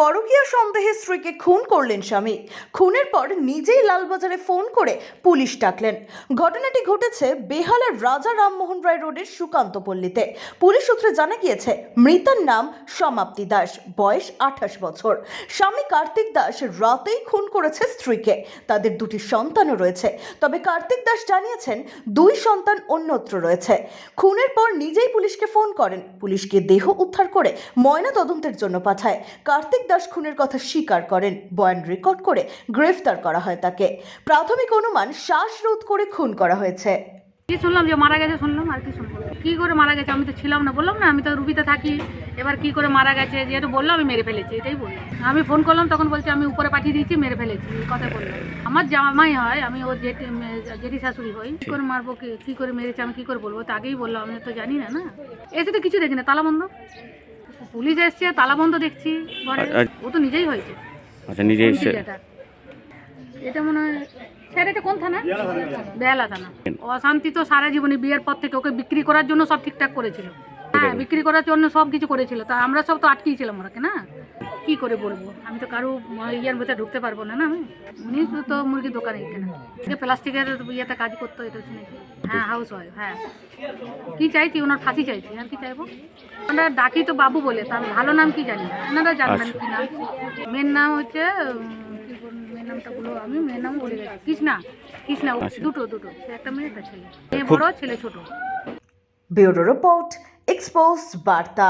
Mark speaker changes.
Speaker 1: পরকীয়া সন্দেহে স্ত্রীকে খুন করলেন স্বামী। খুনের পর নিজেই লালবাজারে ফোন করে পুলিশ ডাকলেন। ঘটনাটি ঘটেছে বেহালার রাজা রামমোহন রায় রোডের সুকান্ত পল্লীতে পুলিশ সূত্রে জানা গিয়েছে, মৃতার নাম সমাপ্তি দাস, বয়স আঠাশ বছর। স্বামী কার্তিক দাস রাতেই খুন করেছে স্ত্রীকে। তাদের দুটি সন্তানও রয়েছে। তবে কার্তিক দাস জানিয়েছেন, দুই সন্তান অন্যত্র রয়েছে। খুনের পর নিজেই পুলিশকে ফোন করেন। পুলিশকে দেহ উদ্ধার করে ময়না তদন্তের জন্য পাঠায়। কার্তিক দাস খুনের কথা স্বীকার করেন। বয়ান রেকর্ড করে গ্রেফতার করা হয় তাকে। প্রাথমিক অনুমান শ্বাসরোধ করে খুন করা হয়েছে।
Speaker 2: কি শুনলাম যে মারা গেছে শুনলাম, আর কি শুনব কি করে মারা গেছে? আমি তো ছিলাম না, বললাম না, আমি তো রুবিতে থাকি। এবার কি করে মারা গেছে? যেহেতু বলল আমি মেরে ফেলেছি, এটাই বললাম। আমি ফোন করলাম, তখন বলছে, আমি উপরে পাঠিয়ে দিয়েছি, মেরে ফেলেছি কথা বললাম। আমার জামাই হয়, আমি ওর জেঠি জেঠি শাশুড়ি হই। কি করে মারবো, কি কি করে মেরেছে, আমি কি করে বলব? তো আগেই বললাম, আমি তো জানি না না? এসে তো কিছু দেখি না তালা বন্ধ পুলিশ এসছে তালা বন্ধ দেখছি ঘরে। ও তো নিজেই হয়েছে।
Speaker 3: আচ্ছা নিজেই
Speaker 2: কোন
Speaker 3: এসে
Speaker 2: এটা। মনে হয় স্যার এটা কোন থানা? বেহালা থানা। অশান্তি তো সারা জীবনে বিয়ের পর থেকে ওকে বিক্রি করার জন্য সব ঠিকঠাক করেছিল। হ্যাঁ বিক্রি করার জন্য সব কিছু করেছিল। তা আমরা সব তো আটকেই ছিলাম ওরাকে না? কি করে বলব? আমি তো কারও ইয়ের ভেতরে ঢুকতে পারব না না? আমি উনি তো মুরগির দোকানে এখানে প্লাস্টিকের ইয়েতে কাজ করতো এটা শুনেছি। হ্যাঁ হাউস ওয়াইফ হ্যাঁ। কি চাইছি? ওনার ফাঁসি চাইছি। আর কি চাইব? আমরা ডাকি তো বাবু বলে তার ভালো নাম কি জানি? না ওনারা জানবেন কি নাম? মেয়ের নাম হচ্ছে মেয়ের নামটা বলো আমি মেয়ের নাম বলে গেছি। কৃষ্ণা। কৃষ্ণা
Speaker 3: আচ্ছা।
Speaker 2: দুটো দুটো। একটা মেয়ে একটা ছেলে। মেয়ে বড় ছেলে ছোট।
Speaker 1: ব্যুরো রিপোর্ট এক্সপোজ বার্তা।